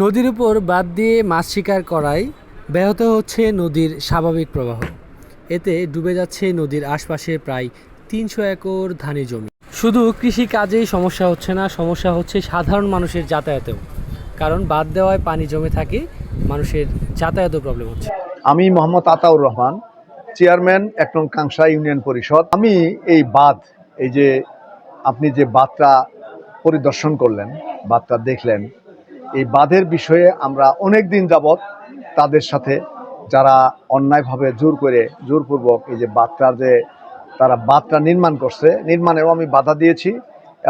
নদীর উপর বাদ দিয়ে মাছ শিকার করায় ব্যাহত হচ্ছে নদীর স্বাভাবিক প্রবাহ। এতে ডুবে যাচ্ছে নদীর আশপাশে প্রায় তিনশো একর ধানি জমি। শুধু কৃষি কাজেই সমস্যা হচ্ছে না, সমস্যা হচ্ছে সাধারণ মানুষের যাতায়াতেও। কারণ বাদ দেওয়ায় পানি জমে থাকে, মানুষের যাতায়াতও প্রবলেম হচ্ছে। আমি মোহাম্মদ আতাউর রহমান, চেয়ারম্যান এক নং কাংসা ইউনিয়ন পরিষদ। আমি এই বাঁধ, এই যে আপনি যে বাঁধটা পরিদর্শন করলেন, বাঁধটা দেখলেন এই বাঁধের বিষয়ে আমরা অনেক দিন যাবৎ তাদের সাথে যারা অন্যায়ভাবে জোর করে, জোরপূর্বক এই যে বাঁধটা যে তারা বাঁধটা নির্মাণ করছে, নির্মাণেও আমি বাধা দিয়েছি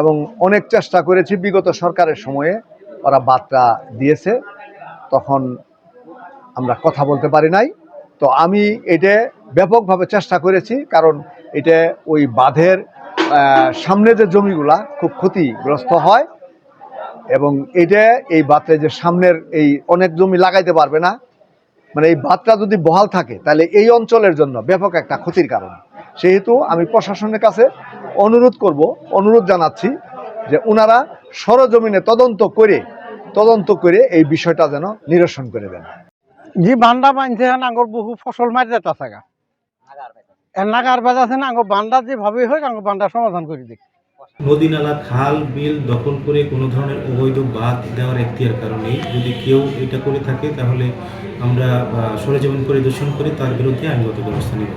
এবং অনেক চেষ্টা করেছি। বিগত সরকারের সময়ে ওরা বাঁধটা দিয়েছে, তখন আমরা কথা বলতে পারি নাই। তো আমি এটা ব্যাপকভাবে চেষ্টা করেছি, কারণ এটা ওই বাঁধের সামনে যে জমিগুলা খুব ক্ষতিগ্রস্ত হয় এবং এটা এই বাঁধে যে সামনের এই অনেক জমি লাগাইতে পারবে না মানে এই বাঁধটা যদি বহাল থাকে, তাহলে এই অঞ্চলের জন্য ব্যাপক একটা ক্ষতির কারণ। সেহেতু আমি প্রশাসনের কাছে অনুরোধ করব, অনুরোধ জানাচ্ছি যে ওনারা সরজমিনে তদন্ত করে তদন্ত করে এই বিষয়টা যেন নিরসন করে দেন। জি, বান্দা বানছে আঙ্গর বহু ফসল মারি যেতে থাকা নাগার না, আঙ্গর বান্দা যেভাবে হোক, আঙ্গর বান্দার সমাধান করে দিক। নদী নালা খাল, বিল দখল করে কোনো ধরনের অবৈধ বাদ দেওয়ার এখতিয়ার কারণে যদি কেউ এটা করে থাকে, তাহলে আমরা সরেজমিন পরিদর্শন করে তার বিরুদ্ধে আইনগত ব্যবস্থা নেব।